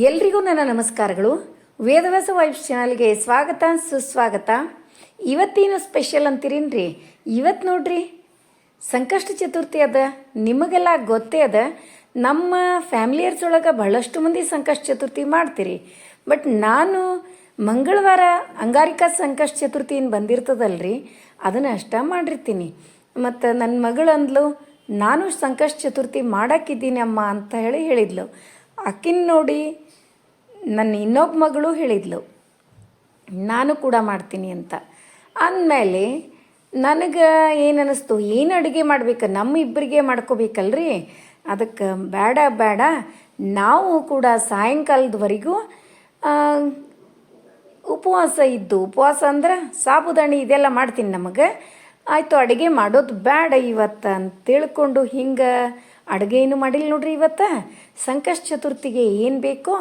ಎಲ್ರಿಗೂ ನನ್ನ ನಮಸ್ಕಾರಗಳು. ವೇದವ್ಯಾಸ ವೈಫ್ ಚಾನಲ್ಗೆ ಸ್ವಾಗತ, ಸುಸ್ವಾಗತ. ಇವತ್ತೇನು ಸ್ಪೆಷಲ್ ಅಂತೀರೇನ್ರಿ? ಇವತ್ತು ನೋಡ್ರಿ, ಸಂಕಷ್ಟ ಚತುರ್ಥಿ ಅದ, ನಿಮಗೆಲ್ಲ ಗೊತ್ತೇ ಅದ. ನಮ್ಮ ಫ್ಯಾಮಿಲಿಯರ್ಸ್ ಒಳಗೆ ಬಹಳಷ್ಟು ಮಂದಿ ಸಂಕಷ್ಟ ಚತುರ್ಥಿ ಮಾಡ್ತೀರಿ. ಬಟ್ ನಾನು ಮಂಗಳವಾರ ಅಂಗಾರಿಕಾ ಸಂಕಷ್ಟ ಚತುರ್ಥಿ ಬಂದಿರ್ತದಲ್ರಿ, ಅದನ್ನು ಅಷ್ಟ ಮಾಡಿರ್ತೀನಿ. ಮತ್ತು ನನ್ನ ಮಗಳು ಅಂದ್ಲು ನಾನು ಸಂಕಷ್ಟ ಚತುರ್ಥಿ ಮಾಡಕ್ಕಿದ್ದೀನಿ ಅಮ್ಮ ಅಂತ ಹೇಳಿ ಹೇಳಿದ್ಲು. ಆಕಿನ ನೋಡಿ ನನ್ನ ಇನ್ನೊಬ್ಬ ಮಗಳು ಹೇಳಿದ್ಲು, ನಾನು ಕೂಡ ಮಾಡ್ತೀನಿ ಅಂತ. ಅಂದಮೇಲೆ ನನಗೆ ಏನು ಅನ್ನಿಸ್ತು ಏನು ಅಡುಗೆ ಮಾಡ್ಬೇಕು? ನಮ್ಮ ಇಬ್ಬರಿಗೆ ಮಾಡ್ಕೋಬೇಕಲ್ರಿ? ಅದಕ್ಕೆ ಬೇಡ ಬೇಡ ನಾವು ಕೂಡ ಸಾಯಂಕಾಲದವರೆಗೂ ಉಪವಾಸ ಇದ್ದು, ಉಪವಾಸ ಅಂದ್ರೆ ಸಾಬುದಾಣಿ ಇದೆಲ್ಲ ಮಾಡ್ತೀನಿ ನಮಗೆ. ಆಯಿತು, ಅಡುಗೆ ಮಾಡೋದು ಬೇಡ ಇವತ್ತು ಅಂತ ತಿಳ್ಕೊಂಡು ಹಿಂಗೆ ಅಡುಗೆ ಏನು ಮಾಡಿಲ್ಲ ನೋಡ್ರಿ ಇವತ್ತು. ಸಂಕಷ್ಟ ಚತುರ್ಥಿಗೆ ಏನು ಬೇಕೋ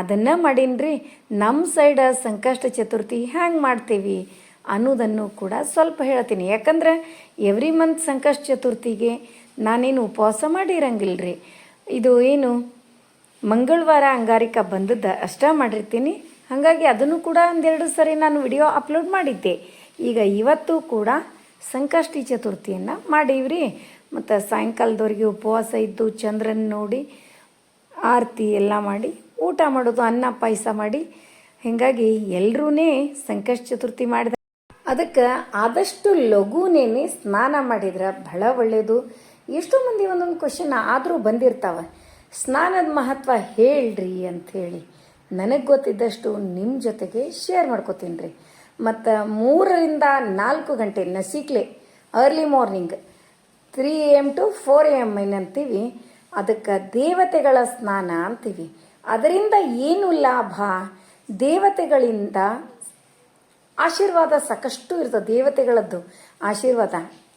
ಅದನ್ನು ಮಾಡೀನ್ರಿ. ನಮ್ಮ ಸೈಡ ಸಂಕಷ್ಟ ಚತುರ್ಥಿ ಹ್ಯಾಂಗೆ ಮಾಡ್ತೀವಿ ಅನ್ನೋದನ್ನು ಕೂಡ ಸ್ವಲ್ಪ ಹೇಳ್ತೀನಿ. ಯಾಕಂದ್ರೆ ಎವ್ರಿ ಮಂತ್ ಸಂಕಷ್ಟ ಚತುರ್ಥಿಗೆ ನಾನೇನು ಉಪವಾಸ ಮಾಡಿರಂಗಿಲ್ಲ ರೀ ಇದು ಏನು ಮಂಗಳವಾರ ಅಂಗಾರಿಕ ಬಂದದ್ದು ಅಷ್ಟೇ ಮಾಡಿರ್ತೀನಿ. ಹಾಗಾಗಿ ಅದನ್ನು ಕೂಡ ಒಂದೆರಡು ಸರಿ ನಾನು ವಿಡಿಯೋ ಅಪ್ಲೋಡ್ ಮಾಡಿದ್ದೆ. ಈಗ ಇವತ್ತು ಕೂಡ ಸಂಕಷ್ಟಿ ಚತುರ್ಥಿಯನ್ನು ಮಾಡೀವ್ರಿ. ಮತ್ತು ಸಾಯಂಕಾಲದವರೆಗೆ ಉಪವಾಸ ಇದ್ದು ಚಂದ್ರನ ನೋಡಿ ಆರತಿ ಎಲ್ಲ ಮಾಡಿ ಊಟ ಮಾಡೋದು, ಅನ್ನ ಪಾಯಸ ಮಾಡಿ. ಹೀಗಾಗಿ ಎಲ್ಲರೂ ಸಂಕಷ್ಟ ಚತುರ್ಥಿ ಮಾಡಿದ ಅದಕ್ಕೆ ಆದಷ್ಟು ಲಘುನೇನೆ ಸ್ನಾನ ಮಾಡಿದ್ರೆ ಬಹಳ ಒಳ್ಳೆಯದು ಎಷ್ಟೋ ಮಂದಿ ಒಂದೊಂದು ಕ್ವಶನ್ ಆದರೂ ಬಂದಿರ್ತಾವೆ. ಸ್ನಾನದ ಮಹತ್ವ ಹೇಳ್ರಿ ಅಂಥೇಳಿ ನನಗೆ ಗೊತ್ತಿದ್ದಷ್ಟು ನಿಮ್ಮ ಜೊತೆಗೆ ಶೇರ್ ಮಾಡ್ಕೋತೀನಿ ರೀ. ಮತ್ತು ಮೂರರಿಂದ ನಾಲ್ಕು ಗಂಟೆ ನಸಿಕ್ಲೆ early morning three M to four A M ಏನಂತೀವಿ ಅದಕ್ಕೆ ದೇವತೆಗಳ ಸ್ನಾನ ಅಂತೀವಿ. ಅದರಿಂದ ಏನು ಲಾಭ? ದೇವತೆಗಳಿಂದ ಆಶೀರ್ವಾದ ಸಾಕಷ್ಟು ಇರ್ತದೆ, ದೇವತೆಗಳದ್ದು ಆಶೀರ್ವಾದ.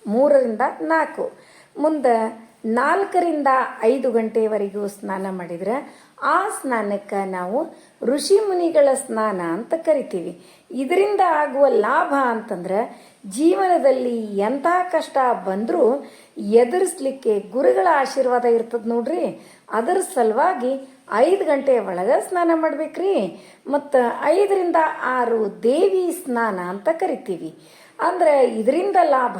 ಮೂರರಿಂದ ನಾಲ್ಕು. ಮುಂದೆ ನಾಲ್ಕರಿಂದ ಐದು ಗಂಟೆವರೆಗೂ ಸ್ನಾನ ಮಾಡಿದ್ರೆ ಆ ಸ್ನಾನಕ್ಕೆ ನಾವು ಋಷಿ ಮುನಿಗಳ ಸ್ನಾನ ಅಂತ ಕರಿತೀವಿ. ಇದರಿಂದ ಆಗುವ ಲಾಭ ಅಂತಂದ್ರೆ ಜೀವನದಲ್ಲಿ ಎಂಥ ಕಷ್ಟ ಬಂದರೂ ಎದುರಿಸ್ಲಿಕ್ಕೆ ಗುರುಗಳ ಆಶೀರ್ವಾದ ಇರ್ತದೆ ನೋಡ್ರಿ. ಅದರ ಸಲುವಾಗಿ ಐದು ಗಂಟೆ ಒಳಗೆ ಸ್ನಾನ ಮಾಡ್ಬೇಕ್ರಿ. ಮತ್ತು ಐದರಿಂದ ಆರು ದೇವಿ ಸ್ನಾನ ಅಂತ ಕರಿತೀವಿ. ಅಂದ್ರೆ ಇದರಿಂದ ಲಾಭ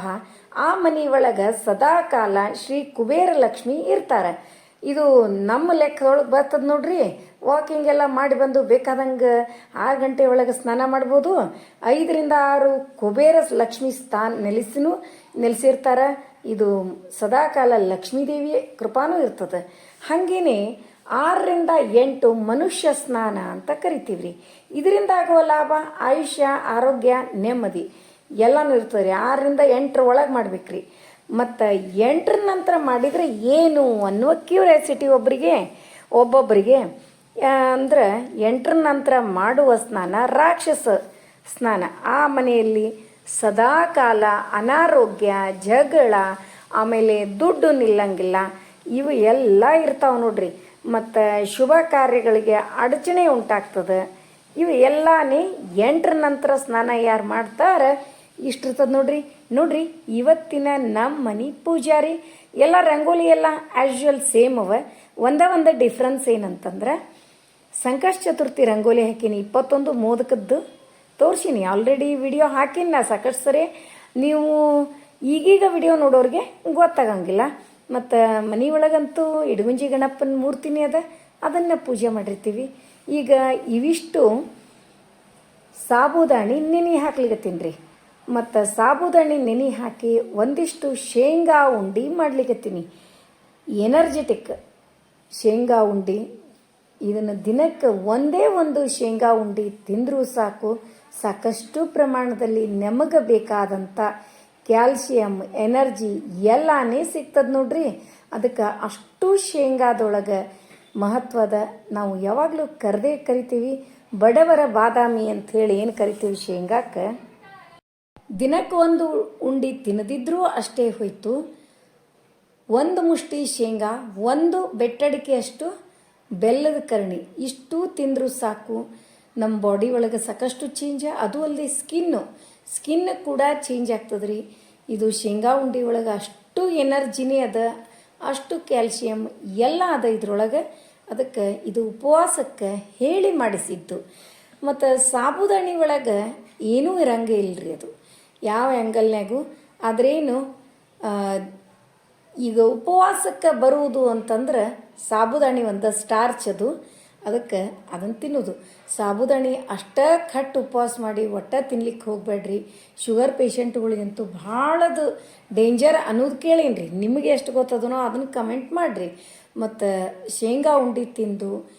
ಆ ಮನೆ ಒಳಗೆ ಸದಾ ಕಾಲ ಶ್ರೀ ಕುಬೇರ ಲಕ್ಷ್ಮಿ ಇರ್ತಾರೆ. ಇದು ನಮ್ಮ ಲೆಕ್ಕದೊಳಗೆ ಬರ್ತದೆ ನೋಡ್ರಿ. ವಾಕಿಂಗ್ ಎಲ್ಲ ಮಾಡಿ ಬಂದು ಬೇಕಾದಂಗೆ ಆರು ಗಂಟೆ ಒಳಗೆ ಸ್ನಾನ ಮಾಡ್ಬೋದು. ಐದರಿಂದ ಆರು ಕುಬೇರ ಲಕ್ಷ್ಮಿ ಸ್ಥಾನ ನೆಲೆಸಿನೂ ನೆಲೆಸಿರ್ತಾರೆ. ಇದು ಸದಾಕಾಲ ಲಕ್ಷ್ಮೀದೇವಿ ಕೃಪಾನೂ ಇರ್ತದೆ. ಹಾಗೇನೆ ಆರರಿಂದ ಎಂಟು ಮನುಷ್ಯ ಸ್ನಾನ ಅಂತ ಕರಿತೀವ್ರಿ. ಇದರಿಂದ ಆಗುವ ಲಾಭ ಆಯುಷ್ಯ, ಆರೋಗ್ಯ, ನೆಮ್ಮದಿ ಎಲ್ಲನೂ ಇರ್ತದೆ ರೀ ಆರರಿಂದ ಎಂಟರ ಒಳಗೆ ಮಾಡ್ಬೇಕ್ರಿ. ಮತ್ತು ಎಂಟರ ನಂತರ ಮಾಡಿದರೆ ಏನು ಅನ್ನುವ ಕ್ಯೂರಿಯಾಸಿಟಿ ಒಬ್ಬರಿಗೆ ಒಬ್ಬೊಬ್ಬರಿಗೆ ಅಂದ್ರೆ ಎಂಟರ ನಂತರ ಮಾಡುವ ಸ್ನಾನ ರಾಕ್ಷಸ ಸ್ನಾನ. ಆ ಮನೆಯಲ್ಲಿ ಸದಾಕಾಲ ಅನಾರೋಗ್ಯ, ಜಗಳ, ಆಮೇಲೆ ದುಡ್ಡು ನಿಲ್ಲಂಗಿಲ್ಲ. ಇವು ಎಲ್ಲ ಇರ್ತಾವೆ ನೋಡ್ರಿ. ಮತ್ತು ಶುಭ ಕಾರ್ಯಗಳಿಗೆ ಅಡಚಣೆ ಉಂಟಾಗ್ತದೆ. ಇವು ಎಲ್ಲಾನೇ ಎಂಟರ ನಂತರ ಸ್ನಾನ ಯಾರು ಮಾಡ್ತಾರೆ? ಇಷ್ಟಿರ್ತದೆ ನೋಡ್ರಿ. ನೋಡ್ರಿ, ಇವತ್ತಿನ ನಮ್ಮ ಮನೆ ಪೂಜಾರಿ. ಎಲ್ಲ ರಂಗೋಲಿ ಎಲ್ಲ ಆ್ಯಶುವಲ್ ಸೇಮ್ ಅವ. ಒಂದೇ ಒಂದು ಡಿಫ್ರೆನ್ಸ್ ಏನಂತಂದ್ರೆ, ಸಂಕಷ್ಟ ಚತುರ್ಥಿ ರಂಗೋಲಿ ಹಾಕೀನಿ, ಇಪ್ಪತ್ತೊಂದು ಮೋದಕದ್ದು ತೋರಿಸೀನಿ. ಆಲ್ರೆಡಿ ವಿಡಿಯೋ ಹಾಕೀನಿ ನಾ ಸಾಕಷ್ಟು ಸರಿ. ನೀವು ಈಗೀಗ ವಿಡಿಯೋ ನೋಡೋರಿಗೆ ಗೊತ್ತಾಗಂಗಿಲ್ಲ. ಮತ್ತು ಒಳಗಂತೂ ಇಡಗುಂಜಿ ಗಣಪನ ಮೂರ್ತಿನೇ ಅದ. ಅದನ್ನು ಪೂಜೆ ಮಾಡಿರ್ತೀವಿ. ಈಗ ಇವಿಷ್ಟು ಸಾಬುದಾಣಿ ನೆನೆ ಹಾಕ್ಲಿಕತ್ತೀನಿ ರೀ. ಮತ್ತು ಸಾಬುದಾಣಿ ನೆನೆ ಹಾಕಿ ಒಂದಿಷ್ಟು ಶೇಂಗಾ ಉಂಡಿ ಮಾಡ್ಲಿಕತ್ತೀನಿ ಎನರ್ಜೆಟಿಕ್ ಶೇಂಗಾ ಉಂಡಿ. ಇದನ್ನು ದಿನಕ್ಕೆ ಒಂದೇ ಒಂದು ಶೇಂಗಾ ಉಂಡಿ ತಿಂದರೂ ಸಾಕು. ಸಾಕಷ್ಟು ಪ್ರಮಾಣದಲ್ಲಿ ನಮಗೆ ಬೇಕಾದಂಥ ಕ್ಯಾಲ್ಸಿಯಂ, ಎನರ್ಜಿ ಎಲ್ಲನೇ ಸಿಗ್ತದೆ ನೋಡ್ರಿ. ಅದಕ್ಕೆ ಅಷ್ಟು ಶೇಂಗಾದೊಳಗೆ ಮಹತ್ವದ ನಾವು ಯಾವಾಗಲೂ ಕರೆದೇ ಕರಿತೀವಿ. ಬಡವರ ಬಾದಾಮಿ ಅಂತ ಹೇಳಿ ಏನು ಕರಿತೀವಿ ಶೇಂಗಾಕ್ಕೆ? ದಿನಕ್ಕೆ ಒಂದು ಉಂಡಿ ತಿನ್ನದಿದ್ರೂ ಅಷ್ಟೇ ಹೋಯ್ತು. ಒಂದು ಮುಷ್ಟಿ ಶೇಂಗಾ, ಒಂದು ಬೆಟ್ಟಡಿಕೆಯಷ್ಟು ಬೆಲ್ಲದ ಕರ್ಣಿ. ಇಷ್ಟು ತಿಂದರೂ ಸಾಕು. ನಮ್ಮ ಬಾಡಿ ಒಳಗೆ ಸಾಕಷ್ಟು ಚೇಂಜ್ ಅದು ಅಲ್ಲದೆ ಸ್ಕಿನ್ನು ಸ್ಕಿನ್ ಕೂಡ ಚೇಂಜ್ ಆಗ್ತದೆ ರೀ ಇದು ಶೇಂಗಾ ಉಂಡಿ ಒಳಗೆ ಅಷ್ಟು ಎನರ್ಜಿನೇ ಅದ, ಅಷ್ಟು ಕ್ಯಾಲ್ಸಿಯಂ ಎಲ್ಲ ಅದ ಇದ್ರೊಳಗೆ. ಅದಕ್ಕೆ ಇದು ಉಪವಾಸಕ್ಕೆ ಹೇಳಿ ಮಾಡಿಸಿದ್ದು. ಮತ್ತು ಸಾಬುದಾಣಿ ಒಳಗೆ ಏನೂ ಇರಂಗೇ ಇಲ್ಲರಿ ಅದು. ಯಾವ ಆ್ಯಂಗಲ್ನಾಗೂ ಆದ್ರೇನು ಈಗ ಉಪವಾಸಕ್ಕೆ ಬರುವುದು ಅಂತಂದ್ರೆ ಸಾಬುದಾಣಿ ಒಂದು ಸ್ಟಾರ್ಚ್ ಅದು. ಅದಕ್ಕೆ ಅದನ್ನು ತಿನ್ನೋದು. ಸಾಬುದಾಣಿ ಅಷ್ಟೇ ಕಟ್ ಉಪವಾಸ ಮಾಡಿ ಒಟ್ಟ ತಿನ್ಲಿಕ್ಕೆ ಹೋಗಬೇಡ್ರಿ. ಶುಗರ್ ಪೇಷಂಟ್ಗಳಿಗಂತೂ ಭಾಳದು ಡೇಂಜರ್ ಅನ್ನೋದು ಕೇಳೀನಿ ರೀ ನಿಮಗೆ ಎಷ್ಟು ಗೊತ್ತದನೋ ಅದನ್ನು ಕಮೆಂಟ್ ಮಾಡಿರಿ. ಮತ್ತು ಶೇಂಗಾ ಉಂಡೆ ತಿಂದು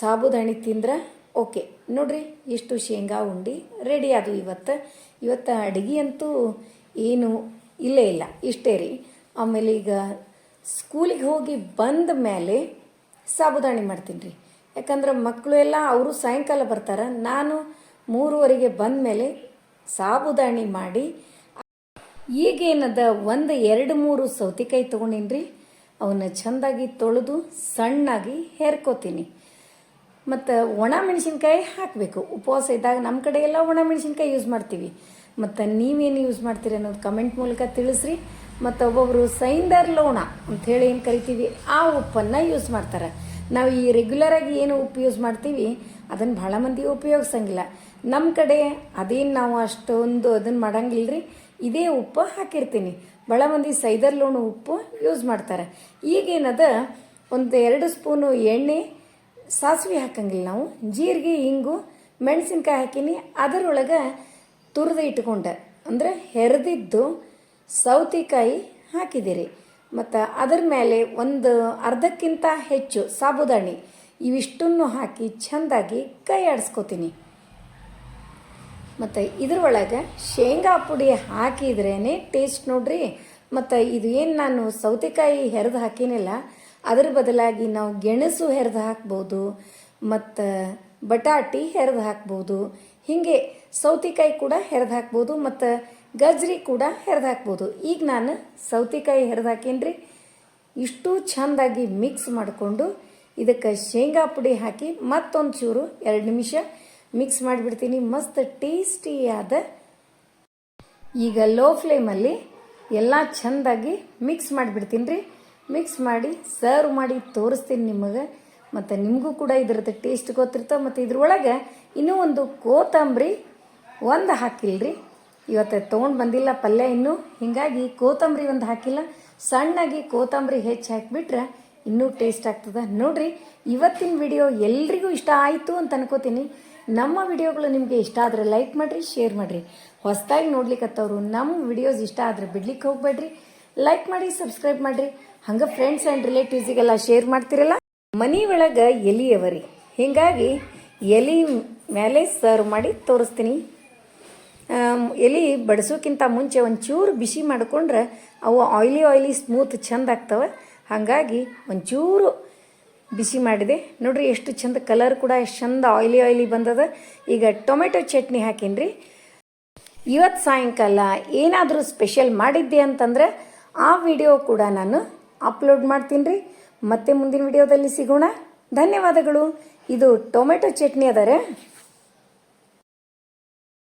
ಸಾಬುದಾಣಿ ತಿಂದ್ರೆ ಓಕೆ ನೋಡ್ರಿ, ಇಷ್ಟು ಶೇಂಗಾ ಉಂಡೆ ರೆಡಿ ಅದು ಇವತ್ತು. ಇವತ್ತು ಅಡುಗೆ ಅಂತೂ ಏನು ಇಲ್ಲೇ ಇಲ್ಲ, ಇಷ್ಟೇ ರೀ. ಆಮೇಲೆ ಈಗ ಸ್ಕೂಲಿಗೆ ಹೋಗಿ ಬಂದ ಮೇಲೆ ಸಾಬುದಾಣಿ ಮಾಡ್ತೀನಿ ರೀ. ಯಾಕಂದ್ರೆ ಮಕ್ಕಳು ಎಲ್ಲ ಅವರು ಸಾಯಂಕಾಲ ಬರ್ತಾರೆ, ನಾನು ಮೂರುವರೆಗೆ ಬಂದ ಮೇಲೆ ಸಾಬುದಾಣಿ ಮಾಡಿ, ಈಗೇನದ ಒಂದು ಎರಡು ಮೂರು ಸೌತೆಕಾಯಿ ತೊಗೊಂಡಿನ್ರಿ, ಅವನ್ನ ಚೆಂದಾಗಿ ತೊಳೆದು ಸಣ್ಣಾಗಿ ಹೇರ್ಕೋತೀನಿ. ಮತ್ತು ಒಣ ಮೆಣಸಿನ್ಕಾಯಿ ಹಾಕಬೇಕು. ಉಪವಾಸ ಇದ್ದಾಗ ನಮ್ಮ ಕಡೆ ಎಲ್ಲ ಒಣ ಮೆಣಸಿನ್ಕಾಯಿ ಯೂಸ್ ಮಾಡ್ತೀವಿ. ಮತ್ತು ನೀವೇನು ಯೂಸ್ ಮಾಡ್ತೀರಿ ಅನ್ನೋದು ಕಮೆಂಟ್ ಮೂಲಕ ತಿಳಿಸ್ರಿ. ಮತ್ತು ಒಬ್ಬೊಬ್ಬರು ಸೈಂದರ್ ಲೋಣ ಅಂಥೇಳಿ ಏನು ಕರಿತೀವಿ, ಆ ಉಪ್ಪನ್ನು ಯೂಸ್ ಮಾಡ್ತಾರೆ. ನಾವು ಈ ರೆಗ್ಯುಲರಾಗಿ ಏನು ಉಪ್ಪು ಯೂಸ್ ಮಾಡ್ತೀವಿ ಅದನ್ನು ಭಾಳ ಮಂದಿ ಉಪಯೋಗಿಸಂಗಿಲ್ಲ. ನಮ್ಮ ಕಡೆ ಅದೇನು ನಾವು ಅಷ್ಟೊಂದು ಅದನ್ನು ಮಾಡಂಗಿಲ್ಲ ರೀ ಇದೇ ಉಪ್ಪು ಹಾಕಿರ್ತೀನಿ. ಭಾಳ ಮಂದಿ ಸೈದರ್ ಲೋಣ ಉಪ್ಪು ಯೂಸ್ ಮಾಡ್ತಾರೆ. ಈಗೇನದ, ಒಂದು ಎರಡು ಸ್ಪೂನು ಎಣ್ಣೆ ಸಾಸಿವೆ ಹಾಕಂಗಿಲ್ಲ ನಾವು. ಜೀರಿಗೆ ಹಿಂಗು ಮೆಣಸಿನ್ಕಾಯಿ ಹಾಕೀನಿ. ಅದರೊಳಗೆ ತುರಿದು ಇಟ್ಕೊಂಡೆ. ಅಂದರೆ ಹೆರೆದಿದ್ದು ಸೌತೆಕಾಯಿ ಹಾಕಿದಿರಿ. ಮತ್ತು ಅದರ ಮೇಲೆ ಒಂದು ಅರ್ಧಕ್ಕಿಂತ ಹೆಚ್ಚು ಸಾಬುದಾಣಿ ಇವಿಷ್ಟನ್ನು ಹಾಕಿ ಚೆಂದಾಗಿ ಕೈ ಆಡಿಸ್ಕೋತೀನಿ. ಮತ್ತು ಇದರೊಳಗೆ ಶೇಂಗಾ ಪುಡಿ ಹಾಕಿದ್ರೇ ಟೇಸ್ಟ್ ನೋಡ್ರಿ. ಮತ್ತು ಇದು ಏನು ನಾನು ಸೌತೆಕಾಯಿ ಹೆರೆದು ಹಾಕಿನಿಲ್ಲ. ಅದ್ರ ಬದಲಾಗಿ ನಾವು ಗೆಣಸು ಹೆರೆದು ಹಾಕ್ಬೋದು, ಮತ್ತು ಬಟಾಟಿ ಹೆರೆದು ಹಾಕ್ಬೋದು, ಹೀಗೆ ಸೌತಿಕಾಯಿ ಕೂಡ ಹೆರೆದು ಹಾಕ್ಬೋದು, ಮತ್ತು ಗಜ್ರಿ ಕೂಡ ಹೆರೆದು ಹಾಕ್ಬೋದು. ಈಗ ನಾನು ಸೌತೆಕಾಯಿ ಹೆರೆದು ಹಾಕೇನ್ರಿ? ಇಷ್ಟು ಚೆಂದಾಗಿ ಮಿಕ್ಸ್ ಮಾಡಿಕೊಂಡು ಇದಕ್ಕೆ ಶೇಂಗಾ ಪುಡಿ ಹಾಕಿ ಮತ್ತೊಂದು ಚೂರು ಎರಡು ನಿಮಿಷ ಮಿಕ್ಸ್ ಮಾಡಿಬಿಡ್ತೀನಿ. ಮಸ್ತ್ ಟೇಸ್ಟಿಯಾದ ಈಗ ಲೋ ಫ್ಲೇಮಲ್ಲಿ ಎಲ್ಲ ಚೆಂದಾಗಿ ಮಿಕ್ಸ್ ಮಾಡಿಬಿಡ್ತೀನಿ ರೀ. ಮಿಕ್ಸ್ ಮಾಡಿ ಸರ್ವ್ ಮಾಡಿ ತೋರಿಸ್ತೀನಿ ನಿಮಗೆ. ಮತ್ತು ನಿಮಗೂ ಕೂಡ ಇದ್ರದ್ದು ಟೇಸ್ಟ್ ಗೊತ್ತಿರ್ತವೆ ಮತ್ತು ಇದ್ರೊಳಗೆ ಇನ್ನೂ ಒಂದು ಕೋತಂಬರಿ ಒಂದು ಹಾಕಿಲ್ರಿ. ಇವತ್ತು ತೊಗೊಂಡು ಬಂದಿಲ್ಲ ಪಲ್ಯ ಇನ್ನೂ. ಹೀಗಾಗಿ ಕೋತಂಬರಿ ಒಂದು ಹಾಕಿಲ್ಲ. ಸಣ್ಣಾಗಿ ಕೋತಂಬರಿ ಹೆಚ್ಚು ಹಾಕಿಬಿಟ್ರೆ ಇನ್ನೂ ಟೇಸ್ಟ್ ಆಗ್ತದೆ. ನೋಡಿರಿ, ಇವತ್ತಿನ ವಿಡಿಯೋ ಎಲ್ರಿಗೂ ಇಷ್ಟ ಆಯಿತು ಅಂತ ಅನ್ಕೋತೀನಿ. ನಮ್ಮ ವಿಡಿಯೋಗಳು ನಿಮಗೆ ಇಷ್ಟ ಆದರೆ ಲೈಕ್ ಮಾಡಿರಿ ಶೇರ್ ಮಾಡಿರಿ. ಹೊಸದಾಗಿ ನೋಡ್ಲಿಕ್ಕತ್ತವ್ರು ನಮ್ಮ ವಿಡಿಯೋಸ್ ಇಷ್ಟ ಆದರೆ ಬಿಡ್ಲಿಕ್ಕೆ ಹೋಗಬೇಡ್ರಿ. ಲೈಕ್ ಮಾಡಿ ಸಬ್ಸ್ಕ್ರೈಬ್ ಮಾಡಿರಿ. ಹಂಗೆ ಫ್ರೆಂಡ್ಸ್ ಆ್ಯಂಡ್ ರಿಲೇಟಿವ್ಸಿಗೆಲ್ಲ ಶೇರ್ ಮಾಡ್ತಿರಲ್ಲ? ಮನಿ ಒಳಗೆ ಎಲಿ ಅವರಿ ಹೀಗಾಗಿ ಎಲಿ ಮೇಲೆ ಸರ್ವ್ ಮಾಡಿ ತೋರಿಸ್ತೀನಿ. ಎಲಿ ಬಡಿಸೋಕ್ಕಿಂತ ಮುಂಚೆ ಒಂಚೂರು ಬಿಸಿ ಮಾಡಿಕೊಂಡ್ರೆ ಅವು ಆಯ್ಲಿ ಆಯ್ಲಿ ಸ್ಮೂತ್ ಚಂದ ಆಗ್ತವೆ. ಹಾಗಾಗಿ ಒಂಚೂರು ಬಿಸಿ ಮಾಡಿದೆ. ನೋಡ್ರಿ ಎಷ್ಟು ಚಂದ ಕಲರ್ ಕೂಡ, ಎಷ್ಟು ಚಂದ ಆಯ್ಲಿ ಆಯ್ಲಿ ಬಂದದ. ಈಗ ಟೊಮೆಟೊ ಚಟ್ನಿ ಹಾಕೀನಿ ಇವತ್ತು ಸಾಯಂಕಾಲ ಏನಾದರೂ ಸ್ಪೆಷಲ್ ಮಾಡಿದ್ದೆ ಅಂತಂದ್ರೆ ಆ ವಿಡಿಯೋ ಕೂಡ ನಾನು ಅಪ್ಲೋಡ್ ಮಾಡ್ತೀನಿ ರೀ. ಮತ್ತೆ ಮುಂದಿನ ವಿಡಿಯೋದಲ್ಲಿ ಸಿಗೋಣ. ಧನ್ಯವಾದಗಳು. ಇದು ಟೊಮೆಟೊ ಚಟ್ನಿ ಅದಾರೆ